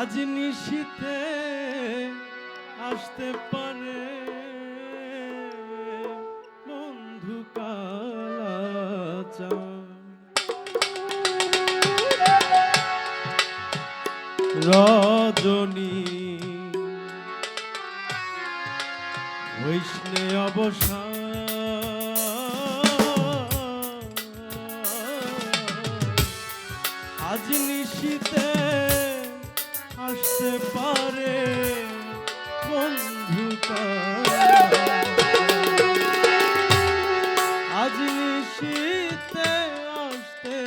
আজ নিশীতে আসতে পারে বন্ধু কালাচা। রজনী বৈষ্ণে অবসান পারে বন্ধু আজ শীতে আসতে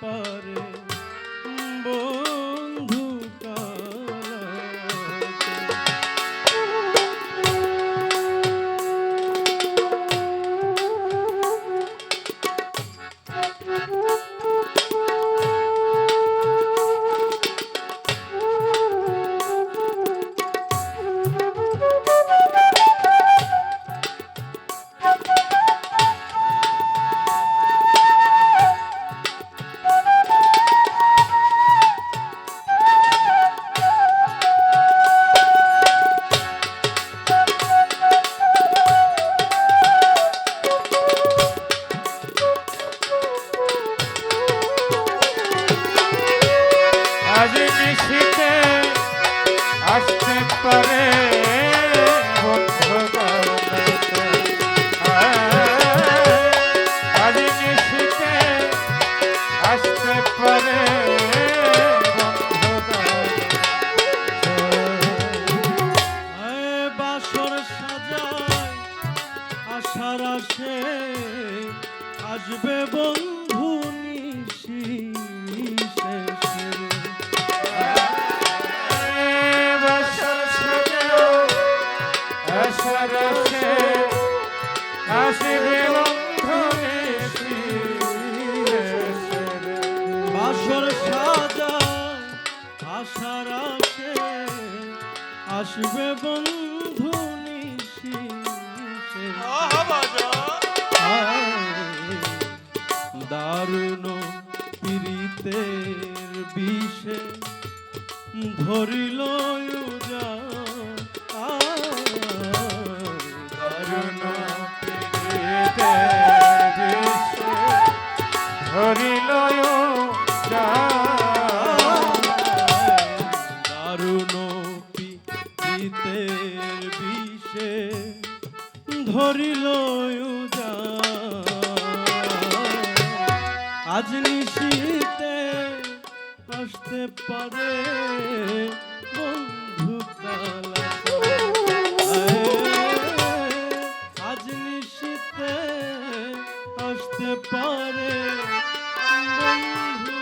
পারে আশার আসে আসবে বন্ধু নিশি বাসর সাজায় আশার আসে আসবে বন্ধু দারুণ পীড়িতের বিষে ধরিল যা ধরিল আজ নিশীতে আসতে পারে বন্ধু কালা। আজ নিশীতে আসতে পারে বন্ধু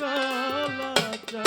কালাচা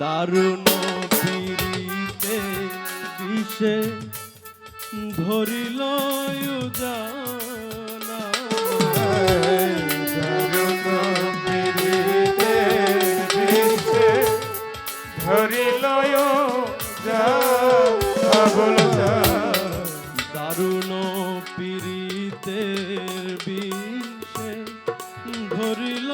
দারুণ পিড়িতে বিষে ধরিল জানা ধরিল দারুণ পীড়িতের বিষে ধরিল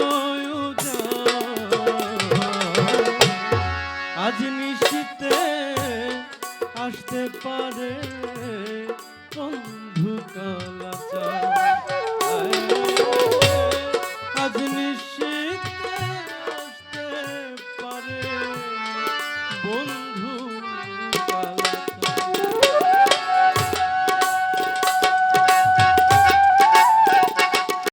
আসতে পারে বন্ধু কালাচা